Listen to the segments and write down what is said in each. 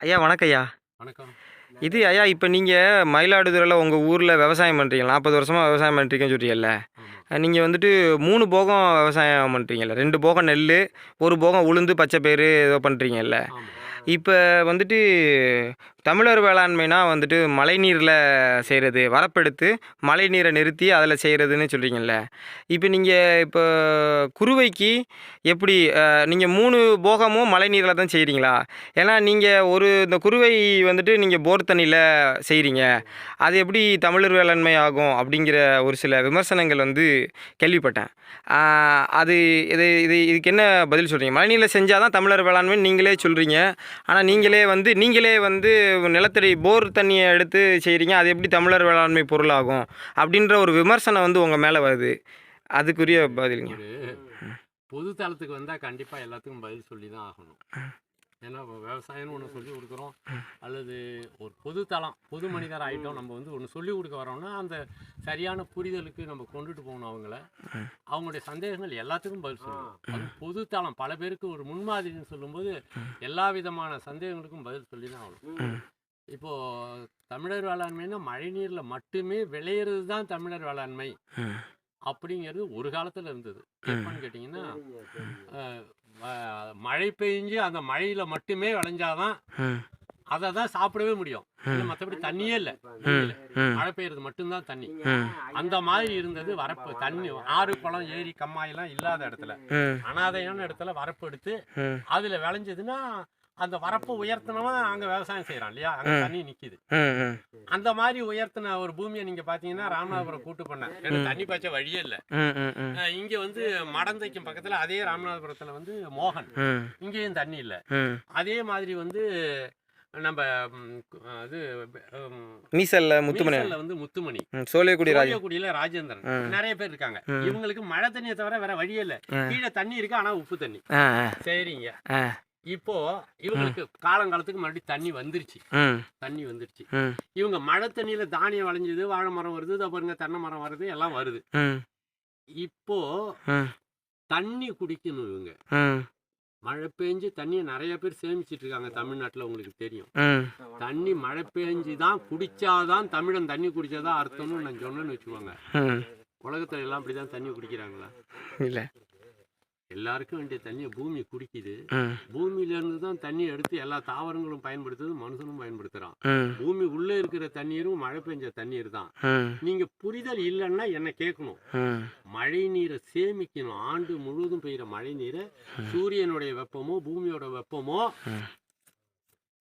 ஐயா வணக்கம் ஐயா வணக்கம். இது ஐயா இப்போ நீங்கள் மயிலாடுதுறையில் உங்கள் ஊரில் விவசாயம் பண்ணுறீங்க நாற்பது வருஷமாக விவசாயம் பண்ணுறீங்கன்னு சொல்றீங்கல்ல. ஆமாம் நீங்கள் வந்துட்டு மூணு போகம் விவசாயம் பண்ணுறீங்கல்ல ரெண்டு போகம் நெல் ஒரு போகம் உளுந்து பச்சை பயிறு ஏதோ பண்ணுறீங்கல்ல இப்போ வந்துட்டு தமிழர் வேளாண்மைனா வந்துட்டு மழைநீரில் செய்கிறது வரப்பெடுத்து மழைநீரை நிறுத்தி அதில் செய்கிறதுன்னு சொல்கிறீங்கல்ல இப்போ நீங்கள் இப்போ குருவைக்கு எப்படி நீங்கள் மூணு போகமும் மழைநீரில் தான் செய்கிறீங்களா ஏன்னா நீங்கள் ஒரு இந்த குருவை வந்துட்டு நீங்கள் போர் தண்ணியில் செய்கிறீங்க அது எப்படி தமிழர் வேளாண்மை ஆகும் அப்படிங்கிற ஒரு சில விமர்சனங்கள் வந்து கேள்விப்பட்டேன். அது இது இது இதுக்கு என்ன பதில் சொல்கிறீங்க மழைநீரில் செஞ்சால் தான் தமிழர் வேளாண்மை நீங்களே சொல்கிறீங்க ஆனால் நீங்களே வந்து நீங்களே வந்து நிலத்தடி போர் தண்ணியை எடுத்து செய்கிறீங்க அது எப்படி தமிழர் வேளாண்மை பொருளாகும்? அப்படின்ற ஒரு விமர்சனம் வந்து உங்கள் மேலே வருது. அதுக்குரிய பதிலுங்க. பொது தளத்துக்கு வந்தால் கண்டிப்பாக எல்லாத்துக்கும் பதில் சொல்லி தான் ஆகணும் ஏன்னா இப்போ விவசாயம்னு ஒன்று சொல்லி கொடுக்குறோம். அல்லது ஒரு பொது தளம் பொது மனிதர் ஆகிட்டோம் நம்ம வந்து ஒன்று சொல்லி கொடுக்க வரோம்னா அந்த சரியான புரிதலுக்கு நம்ம கொண்டுட்டு போகணும் அவங்கள. அவங்களுடைய சந்தேகங்கள் எல்லாத்துக்கும் பதில் சொல்லணும் அது பொது தளம். பல பேருக்கு ஒரு முன்மாதிரின்னு சொல்லும்போது எல்லா விதமான சந்தேகங்களுக்கும் பதில் சொல்லி தான் ஆகணும் இப்போ தமிழர் வேளாண்மைன்னா மழைநீரில் மட்டுமே விளையிறது தான் தமிழர் வேளாண்மை. அப்படிங்கிறது ஒரு காலத்துல இருந்தது. எப்பன்னு கேட்டிங்கன்னா மழை பெஞ்சு அந்த மழையில மட்டுமே விளைஞ்சாதான் அதை தான் சாப்பிடவே முடியும். மற்றபடி தண்ணியே இல்லை. மழை பெய்யறது மட்டும்தான் தண்ணி. அந்த மாதிரி இருந்தது வரப்பு. தண்ணி ஆறு குளம் ஏரி கம்மாயெல்லாம் இல்லாத இடத்துல. அனாதையான இடத்துல வரப்பு எடுத்து அதுல விளைஞ்சதுன்னா அந்த வரப்பை உயர்த்தினவன் அங்க விவசாயம் செய்யறான் இல்லையா? அங்க தண்ணி நிக்குது. அந்த மாதிரி உயர்த்தின ஒரு பூமியை நீங்க பாத்தீங்கன்னா ராமநாதபுரம் கூட்டு பண்ண எனக்கு தண்ணி பாய்ச்ச வழியே இல்ல. இங்க வந்து மடந்தைக்கும் பக்கத்துல அதே ராமநாதபுரத்துல வந்து மோகன். இங்கேயும் தண்ணி இல்ல. அதே மாதிரி வந்து நம்ம அது ம், மீசல்ல முத்துமணி. வந்து முத்துமணி. ராஜா சோழியக்குடியில ராஜேந்திரன். நிறைய பேர் இருக்காங்க. இவங்களுக்கு மழை தண்ணியை தவிர வேற வழியே இல்ல. கீழே தண்ணி இருக்கு ஆனா உப்பு தண்ணி. சரிங்க. இப்போ இவங்களுக்கு காலங்காலத்துக்கு மறுபடியும் தண்ணி வந்துருச்சு. தண்ணி வந்துருச்சு. இவங்க மழை தண்ணியில தானியம் விளைஞ்சது வாழை மரம் வருது இதோ பாருங்க தென்னை மரம் வருது எல்லாம் வருது. இப்போ தண்ணி குடிக்கணும் இவங்க. மழை பெஞ்சு தண்ணியை நிறைய பேர் சேமிச்சிட்டு இருக்காங்க தமிழ்நாட்டுல உங்களுக்கு தெரியும். தண்ணி மழை பெஞ்சு தான் குடிச்சாதான் தமிழன் தண்ணி குடிச்சாதான் அர்த்தம்னு நான் சொன்னேன்னு வச்சுக்கோங்க. உலகத்துல எல்லாம் அப்படிதான் தண்ணி குடிக்கிறாங்களா? இல்லை. எல்லாருக்கும் வேண்டிய தண்ணியை பூமி குடிக்குது. பூமியில இருந்து தான் தண்ணி எடுத்து எல்லா தாவரங்களும் பயன்படுத்துது மனுஷனும் பயன்படுத்துறான். பூமி உள்ள இருக்கிற தண்ணீரும் மழை பெஞ்ச தண்ணீர் தான். நீங்க புரிதல் இல்லைன்னா என்ன கேட்கணும். மழை நீரை சேமிக்கணும். ஆண்டு முழுவதும் பெய்யுற மழை நீரை சூரியனுடைய வெப்பமோ பூமியோட வெப்பமோ.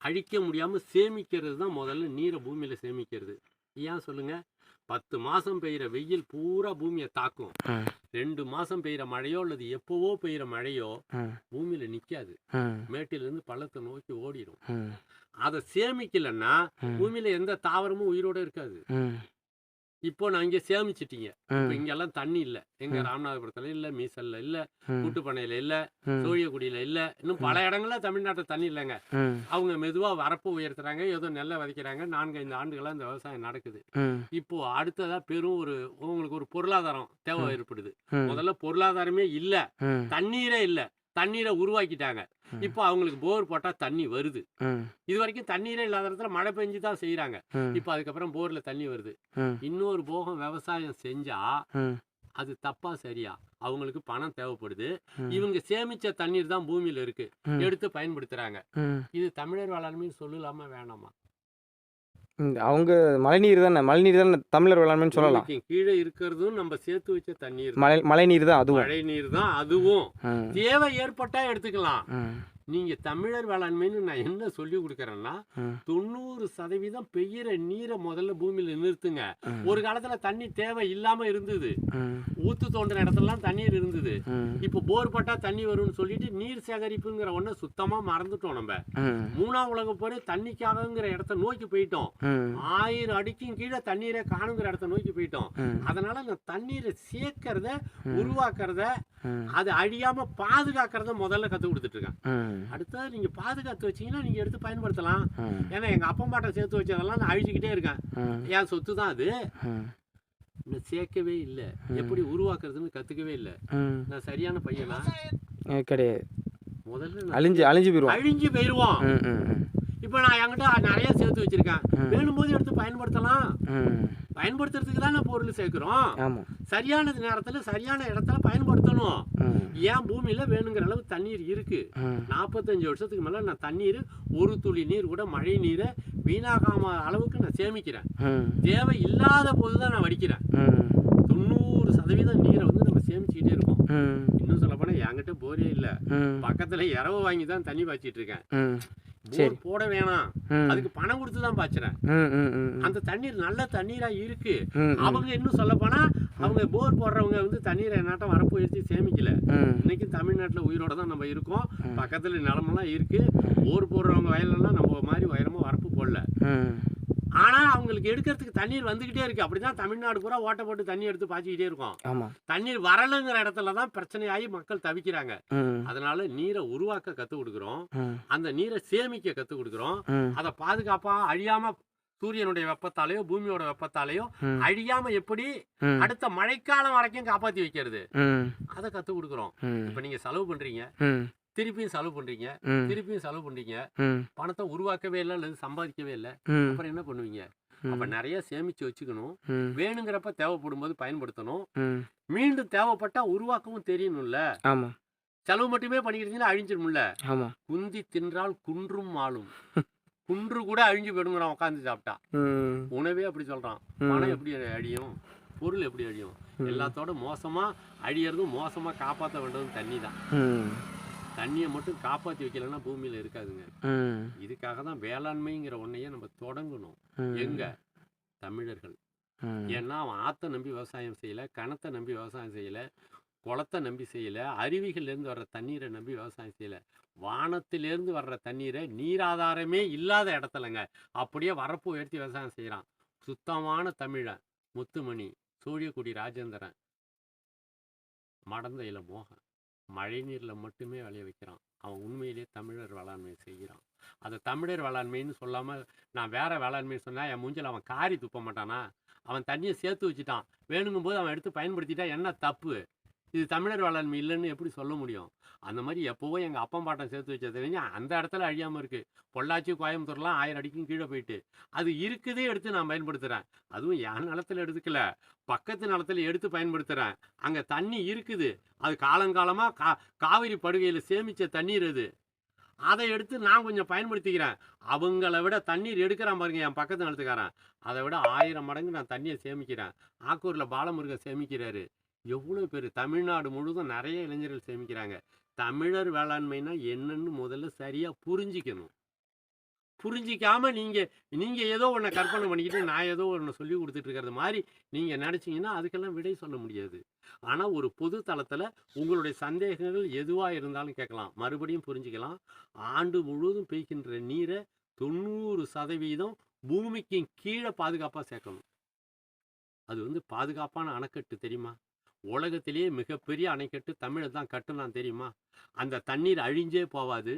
அழிக்க முடியாம சேமிக்கிறது தான் முதல்ல நீரை பூமியில சேமிக்கிறது. ஏன் சொல்லுங்க? பத்து மாசம் பெய்யுற வெயில் பூரா பூமியை தாக்கும். ரெண்டு மாசம் பெய்யுற மழையோ அல்லது எப்பவோ பெய்யுற மழையோ பூமியில நிக்காது. மேட்டில இருந்து பள்ளத்தை நோக்கி ஓடிடும் அதை சேமிக்கலைன்னா. பூமியில எந்த தாவரமும் உயிரோட இருக்காது. இப்போ நான் இங்க சேமிச்சிட்டீங்க. இப்போ ம் இங்கெல்லாம் தண்ணி இல்ல. எங்க. ராமநாதபுரத்துல இல்ல மீசல்ல இல்ல கூட்டுப்பனையில இல்ல சோழியக்குடியில இல்ல இன்னும் பல இடங்கள்ல தமிழ்நாட்டுல தண்ணி இல்லைங்க. அவங்க மெதுவா வரப்பு உயர்த்துறாங்க ஏதோ நெல்லை விதைக்கிறாங்க. நான்கு ஐந்து ஆண்டுகளா இந்த விவசாயம் நடக்குது. இப்போ அடுத்ததா பெரும் ஒரு உங்களுக்கு ஒரு பொருளாதாரம் தேவை. ஏற்படுது. முதல்ல பொருளாதாரமே இல்ல. தண்ணீரே இல்ல. தண்ணீரை உருவாக்கிட்டாங்க. இப்போ அவங்களுக்கு போர் போட்டா தண்ணி வருது. இது வரைக்கும் தண்ணீரே இல்லாத இடத்துல மழை பெஞ்சு தான் செய்யறாங்க இப்போ அதுக்கப்புறம் போர்ல தண்ணி வருது. இன்னொரு போகம் விவசாயம் செஞ்சா அது தப்பா சரியா? அவங்களுக்கு பணம் தேவைப்படுது. இவங்க சேமிச்ச தண்ணீர் தான் பூமியில இருக்கு. எடுத்து பயன்படுத்துறாங்க. இது தமிழர் வேளாண்மை சொல்லலாமா வேணாமா? ம், அவங்க மழைநீர் தானே மழைநீர் தானே தமிழர் வேளாண்மைன்னு சொல்லலாம். பூமிக்கு கீழே இருக்கிறதும் நம்ம சேர்த்து வச்ச தண்ணீர். மழை மழைநீர் தான் அதுவும். மழை நீர் தான் அதுவும். ம். தேவை ஏற்பட்டா எடுத்துக்கலாம். ம். நீங்க தமிழர் வேளாண்மைன்னு நான் என்ன சொல்லி கொடுக்கறேன்னா. தொண்ணூறு சதவீதம் பெய்யுற நீரை முதல்ல பூமியில நிறுத்துங்க. ஒரு காலத்துல தண்ணி தேவை இல்லாம இருந்தது. ஊத்து தோண்டின இடத்துலலாம் தண்ணீர் இருந்தது. இப்போ போர் பட்டா தண்ணி வரும்னு சொல்லிட்டு நீர் சேகரிப்புங்கிற ஒண்ண சுத்தமா மறந்துட்டோம் நம்ம. மூணாம் உலக போர் தண்ணிக்காகங்கிற இடத்த நோக்கி போயிட்டோம். ஆயிரம் அடிக்கும் கீழே தண்ணீரை காணுங்கிற இடத்த நோக்கி போயிட்டோம். அதனால நான் தண்ணீரை சேர்க்கறத உருவாக்குறத அது அழியாம பாதுகாக்கிறத முதல்ல கத்து கொடுத்துட்டு இருக்கேன் அடுத்தது நீங்க பாதுகாத்து வச்சீங்கன்னா நீங்க எடுத்து பயன்படுத்தலாம். ஏன்னா எங்க அப்பம்பாட்டை சேர்த்து வச்சதெல்லாம் நான் அழிச்சுக்கிட்டே இருக்கேன். என் சொத்து தான் அது? சேர்க்கவே இல்லை. எப்படி உருவாக்குறதுன்னு கத்துக்கவே இல்லை. நான் சரியான பையனா? கிடையாது. முதல்ல அழிஞ்சு அழிஞ்சு போயிடுவான் அழிஞ்சு போயிருவோம். ம் ம் ம். இப்போ நான் என்கிட்ட நிறைய சேர்த்து வச்சிருக்கேன். ம். வேணும்போது எடுத்து பயன்படுத்தலாம். பயன்படுத்துறதுக்கு தானே பொருள் சேர்க்கிறோம். ஆமாம் சரியான நேரத்தில் சரியான இடத்துல பயன்படுத்தணும். ஏன் பூமியில வேணுங்கிற அளவு தண்ணீர் இருக்கு. நாற்பத்தஞ்சு வருஷத்துக்கு மேல நான் தண்ணீர் ஒரு துளி நீர் கூட மழை நீரை வீணாகாம அளவுக்கு நான் சேமிக்கிறேன். தேவை இல்லாத போது தான் நான் வடிக்கிறேன். தொண்ணூறு சதவீதம் நீரை வந்து நம்ம சேமிச்சுக்கிட்டே இருக்கோம். இன்னும் சொல்ல போனா என்கிட்ட போரே இல்லை. பக்கத்துல இரவு வாங்கி தான் தண்ணி பாய்ச்சிட்டு இருக்கேன். போர் போட வேணாம். அதுக்கு பணம் கொடுத்து தான் பாய்ச்சுறேன் அந்த தண்ணீர் நல்ல தண்ணீரா இருக்கு. அவங்க இன்னும் சொல்ல போனா அவங்க போர் போடுறவங்க வந்து தண்ணீரை என்னாட்டம் வரப்பு உயர்த்தி சேமிக்கல. இன்னைக்கு தமிழ்நாட்டுல உயிரோட தான் நம்ம இருக்கோம். பக்கத்துல நிலமெல்லாம் இருக்கு. போர் போடுறவங்க வயல்லாம் நம்ம மாதிரி உயரமா வரப்பு போடல. ம் ஆனா அவங்களுக்கு எடுக்கிறதுக்கு தண்ணீர் வந்துகிட்டே இருக்கு. அப்படிதான் தமிழ்நாடு பூரா ஓட்ட போட்டு தண்ணி எடுத்து பாய்ச்சிக்கிட்டே இருக்கோம். தண்ணீர் வரலைங்கிற இடத்துல தான் பிரச்சனையாகி மக்கள் தவிக்கிறாங்க. அதனால நீரை உருவாக்க கத்து கொடுக்குறோம். அந்த நீரை சேமிக்க கத்து கொடுக்குறோம். அதை பாதுகாப்பா அழியாம சூரியனுடைய வெப்பத்தாலேயோ பூமியோட வெப்பத்தாலேயோ அழியாம எப்படி அடுத்த மழைக்காலம் வரைக்கும் காப்பாத்தி வைக்கிறது? அதை கத்து கொடுக்குறோம். இப்ப நீங்க செலவு பண்றீங்க. திருப்பியும் செலவு பண்றீங்க. திருப்பியும் செலவு பண்றீங்க. பணத்தை உருவாக்கவே இல்லை அல்லது சம்பாதிக்கவே இல்லை. அப்புறம் என்ன பண்ணுவீங்க? அப்ப நிறைய சேமிச்சு வச்சுக்கணும். வேணுங்கிறப்ப தேவைப்படும் போது பயன்படுத்தணும் மீண்டும் தேவைப்பட்டா உருவாக்கவும் தெரியணும்ல. செலவு மட்டுமே பண்ணிக்கிட்டீங்கன்னா அழிஞ்சிரும்ல ஆமாம் குந்தி தின்றால் குன்றும் ஆளும் குன்று கூட அழிஞ்சு போயிடுங்கிறான் உட்காந்து சாப்பிட்டா. உணவே அப்படி சொல்றான். பணம் எப்படி அழியும்? பொருள் எப்படி அழியும்? எல்லாத்தோட மோசமா அழியறதும் மோசமா காப்பாற்ற வேண்டதும் தண்ணி தான் தண்ணியை மட்டும் காப்பாத்தி வைக்கலைன்னா பூமியில இருக்காதுங்க. இதுக்காக தான் வேளாண்மைங்கிற ஒன்னையே நம்ம தொடங்கணும். எங்க? தமிழர்கள். ஏன்னா அவன் ஆத்தை நம்பி விவசாயம் செய்யல கணத்தை நம்பி விவசாயம் செய்யல குளத்தை நம்பி செய்யல அருவிகள்லேருந்து வர்ற தண்ணீரை நம்பி விவசாயம் செய்யல. வானத்திலேருந்து வர்ற தண்ணீரை நீராதாரமே இல்லாத இடத்துலங்க. அப்படியே வரப்பு உயர்த்தி விவசாயம் செய்கிறான் சுத்தமான தமிழன் முத்துமணி சூழியக்குடி ராஜேந்திரன். மடந்தையில் மோகன். மழை நீரில் மட்டுமே விளைய வைக்கிறான். அவன் உண்மையிலேயே தமிழர் வேளாண்மை செய்கிறான். அதை தமிழர் வேளாண்மைன்னு சொல்லாமல் நான் வேற வேளாண்மைன்னு சொன்னால் என் மூஞ்சில் அவன் காரி துப்ப மாட்டானா? அவன் தண்ணியை சேர்த்து வச்சுட்டான். வேணுங்கும் போது அவன் எடுத்து பயன்படுத்திட்டா என்ன தப்பு? இது தமிழர் வேளாண்மை இல்லைன்னு எப்படி சொல்ல முடியும்? அந்த மாதிரி எப்போவோ எங்கள் அப்பா பாட்டம் சேர்த்து வச்ச தெரிஞ்சு அந்த இடத்துல அழியாமல் இருக்குது பொள்ளாச்சி கோயம்புத்தூர்லாம் ஆயிரம் அடிக்கும் கீழே போயிட்டு. அது இருக்குதே எடுத்து நான் பயன்படுத்துகிறேன் அதுவும் என் நிலத்துல எடுத்துக்கல பக்கத்து நிலத்தில் எடுத்து பயன்படுத்துகிறேன் அங்கே தண்ணி இருக்குது. அது காலங்காலமாக கா காவிரி படுகையில் சேமித்த தண்ணீர் அது. அதை எடுத்து நான் கொஞ்சம் பயன்படுத்திக்கிறேன். அவங்கள விட தண்ணீர் எடுக்கிறான் பாருங்க என் பக்கத்து நிலத்துக்காரன். அதை விட ஆயிரம் மடங்கு நான் தண்ணியை சேமிக்கிறேன். ஆக்கூரில் பாலமுருகன் சேமிக்கிறாரு. எவ்வளோ பேர்? தமிழ்நாடு முழுவதும் நிறைய இளைஞர்கள் சேமிக்கிறாங்க. தமிழர் வேளாண்மைனா என்னன்னு முதல்ல சரியாக புரிஞ்சிக்கணும். புரிஞ்சிக்காம நீங்கள் நீங்கள் ஏதோ ஒன்றை கற்பனை பண்ணிக்கிட்டு நான் ஏதோ ஒன்று சொல்லி கொடுத்துட்டு இருக்கிறது மாதிரி நீங்கள் நினச்சிங்கன்னா அதுக்கெல்லாம் விடை சொல்ல முடியாது. ஆனால் ஒரு பொது தளத்தில் உங்களுடைய சந்தேகங்கள் எதுவாக இருந்தாலும் கேட்கலாம். மறுபடியும் புரிஞ்சுக்கலாம். ஆண்டு முழுவதும் பெய்கின்ற நீரை தொண்ணூறு சதவீதம் பூமிக்கு கீழே பாதுகாப்பாக சேர்க்கணும். அது வந்து பாதுகாப்பான அணைக்கட்டு தெரியுமா? உலகத்திலேயே மிகப்பெரிய அணைக்கட்டு தமிழை தான் கட்டுனான் தெரியுமா? அந்த தண்ணீர் அழிஞ்சே போவாது.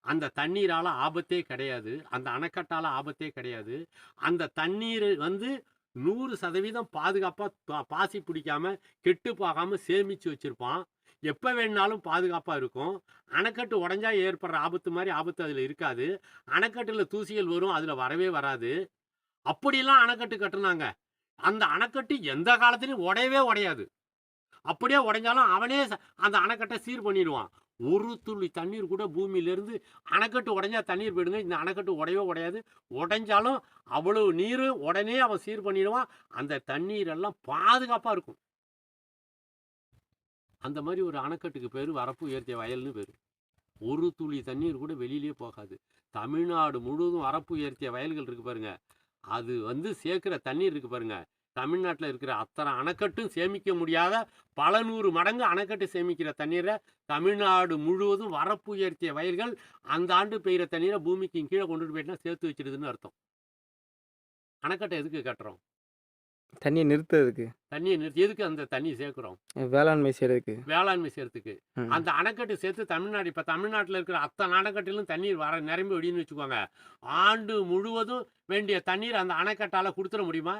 அந்த தண்ணீரால் ஆபத்தே கிடையாது. அந்த அணைக்கட்டால் ஆபத்தே கிடையாது. அந்த தண்ணீர் வந்து நூறு சதவீதம் பாதுகாப்பாக பாசி பிடிக்காம கெட்டு போகாமல் சேமிச்சு வச்சிருப்பான். எப்போ வேணாலும் பாதுகாப்பாக இருக்கும். அணைக்கட்டு உடஞ்சா ஏற்படுற ஆபத்து மாதிரி ஆபத்து அதில் இருக்காது. அணைக்கட்டில் தூசிகள் வரும் அதில் வரவே வராது. அப்படிலாம் அணைக்கட்டு கட்டுனாங்க. அந்த அணைக்கட்டு எந்த காலத்துலையும் உடையவே உடையாது. அப்படியே உடைஞ்சாலும் அவனே ச- அந்த அணைக்கட்டை சீர் பண்ணிடுவான். ஒரு துளி தண்ணீர் கூட பூமியிலேருந்து அணைக்கட்டு உடஞ்சா தண்ணீர் போயிடுங்க. இந்த அணைக்கட்டு உடையவே உடையாது. உடைஞ்சாலும் அவ்வளவு நீர் உடனே அவன் சீர் பண்ணிடுவான். அந்த தண்ணீர் எல்லாம் பாதுகாப்பாக இருக்கும். அந்த மாதிரி ஒரு அணைக்கட்டுக்கு பேர் வரப்பு உயர்த்திய வயல்னு பேர். ஒரு துளி தண்ணீர் கூட வெளியிலே போகாது. தமிழ்நாடு முழுவதும் வரப்பு உயர்த்திய வயல்கள் இருக்கு பாருங்க. அது வந்து சேர்க்குற தண்ணீர் இருக்கு பாருங்கள் தமிழ்நாட்டில் இருக்கிற அத்தனை அணைக்கட்டும் சேமிக்க முடியாத பல நூறு மடங்கு அணைக்கட்டு சேமிக்கிற தண்ணீரை தமிழ்நாடு முழுவதும் வரப்பு உயர்த்திய வயல்கள் அந்த ஆண்டு பெய்கிற தண்ணீரை பூமிக்கு கீழே கொண்டுட்டு போயிட்டுனா சேர்த்து வச்சிடுதுன்னு அர்த்தம். அணைக்கட்டை எதுக்கு கட்டுறோம்? தண்ணியை நிறுத்துறதுக்கு. தண்ணியை நிறுத்தி எதுக்கு அந்த தண்ணி சேர்க்குறோம்? வேளாண்மை செய்கிறதுக்கு வேளாண்மை செய்யறதுக்கு. அந்த அணைக்கட்டு சேர்த்து தமிழ்நாடு இப்போ தமிழ்நாட்டில் இருக்கிற அத்தனை அணைக்கட்டிலும் தண்ணீர் வர நிரம்பி ஒடின்னு வச்சுக்கோங்க. ஆண்டு முழுவதும் வேண்டிய தண்ணீர் அந்த அணைக்கட்டால கொடுத்துட முடியுமா?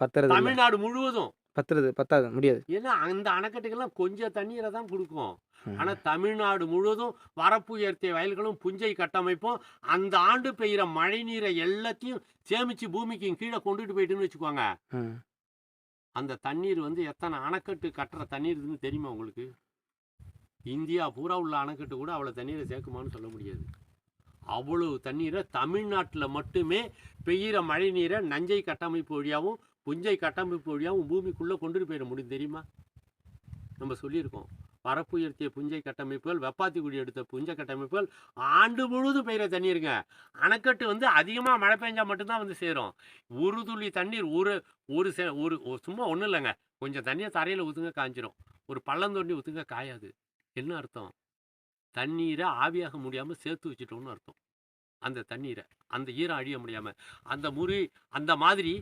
பத்துறது தமிழ்நாடு முழுவதும். பத்துறது பத்தாது முடியாது. ஏன்னா அந்த அணைக்கட்டுக்கெல்லாம் கொஞ்சம் தண்ணீரை தான் கொடுக்கும். ஆனா தமிழ்நாடு முழுவதும் வரப்பு உயர்த்திய வயல்களும் புஞ்சை கட்டமைப்பும் அந்த ஆண்டு பெய்கிற மழை நீரை எல்லாத்தையும் சேமிச்சு பூமிக்கு கீழே கொண்டுட்டு போயிட்டுன்னு வச்சுக்கோங்க. அந்த தண்ணீர் வந்து எத்தனை அணைக்கட்டு கட்டுற தண்ணீர் இருக்குன்னு தெரியுமா உங்களுக்கு? இந்தியா பூரா உள்ள அணைக்கட்டு கூட அவ்வளோ தண்ணீரை சேர்க்குமான்னு சொல்ல முடியாது. அவ்வளவு தண்ணீரை தமிழ்நாட்டில் மட்டுமே பெய்கிற மழை நீரை நஞ்சை கட்டமைப்பு வழியாகவும் புஞ்சை கட்டமைப்பு வழியாகவும் பூமிக்குள்ளே கொண்டுட்டு போயிட முடியும் தெரியுமா? நம்ம சொல்லியிருக்கோம். பரப்பு உயர்த்திய புஞ்சை கட்டமைப்புகள் வெப்பாத்தி குடி எடுத்த புஞ்சை கட்டமைப்புகள் ஆண்டு முழுவதும் பெய்கிற தண்ணீருங்க. அணைக்கட்டு வந்து அதிகமாக மழை பெஞ்சால் மட்டும்தான் வந்து சேரும். ஒரு துளி தண்ணீர் ஒரு ஒரு சே ஒரு சும்மா ஒன்றும் இல்லைங்க. கொஞ்சம் தண்ணியை தரையில் ஊற்றுங்க காஞ்சிரும். ஒரு பள்ளம் தோண்டி ஊற்றுங்க காயாது. என்ன அர்த்தம்? தண்ணீரை ஆவியாக முடியாமல் சேர்த்து வச்சுட்டோம்னு அர்த்தம். அந்த தண்ணீரை அந்த ஈரம் அழிய முடியாமல் அந்த முறி அந்த மாதிரி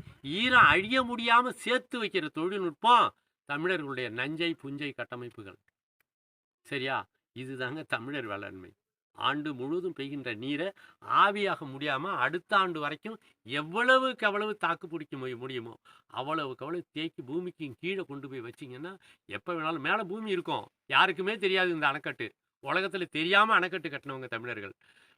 ஈரம் அழிய முடியாமல் சேர்த்து வைக்கிற தொழில்நுட்பம் தமிழர்களுடைய நஞ்சை புஞ்சை கட்டமைப்புகள். சரியா? இதுதாங்க தமிழர் வேளாண்மை. ஆண்டு முழுவதும் பெய்கின்ற நீரை ஆவியாக முடியாமல் அடுத்த ஆண்டு வரைக்கும் எவ்வளவுக்கு எவ்வளவு தாக்கு பிடிக்க முடியுமோ அவ்வளவுக்கு அவ்வளவு தேக்கி பூமிக்கு கீழே கொண்டு போய் வச்சிங்கன்னா எப்போ வேணாலும் மேலே பூமி இருக்கும். யாருக்குமே தெரியாது இந்த அணைக்கட்டு. உலகத்தில் தெரியாமல் அணைக்கட்டு கட்டினவங்க தமிழர்கள்.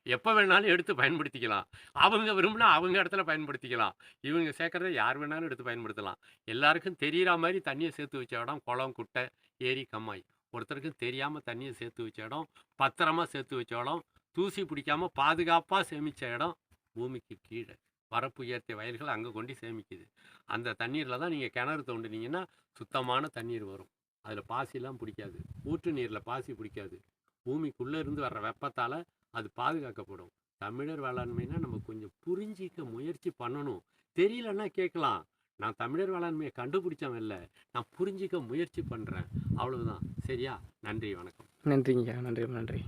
எப்போ வேணாலும் எடுத்து பயன்படுத்திக்கலாம். அவங்க விரும்பினா அவங்க இடத்துல பயன்படுத்திக்கலாம். இவங்க சேர்க்குறத யார் வேணாலும் எடுத்து பயன்படுத்தலாம். எல்லாருக்கும் தெரிகிற மாதிரி தண்ணியை சேர்த்து வச்ச இடம் குளம் குட்டை ஏரி கம்மாய். ஒருத்தருக்கும் தெரியாமல் தண்ணியை சேர்த்து வச்ச இடம் பத்திரமா சேர்த்து வச்ச இடம் தூசி பிடிக்காம பாதுகாப்பாக சேமித்த இடம் பூமிக்கு கீழே. வரப்பு உயர்த்திய வயல்கள் அங்கே கொண்டு சேமிக்குது. அந்த தண்ணீரில் தான் நீங்கள் கிணறு தோண்டினீங்கன்னா சுத்தமான தண்ணீர் வரும். அதில் பாசிலாம் பிடிக்காது. ஊற்று நீரில் பாசி பிடிக்காது. பூமிக்குள்ளே இருந்து வர்ற வெப்பத்தால் அது பாதுகாக்கப்படும். தமிழர் வேளாண்மைனா நம்ம கொஞ்சம் புரிஞ்சிக்க முயற்சி பண்ணணும். தெரியலன்னா கேட்கலாம். நான் தமிழர் வேளாண்மையை கண்டுபிடிச்சவன் இல்லை. நான் புரிஞ்சிக்க முயற்சி பண்ணுறேன் அவ்வளவுதான். சரியா? நன்றி வணக்கம். நன்றிங்க நன்றி நன்றி.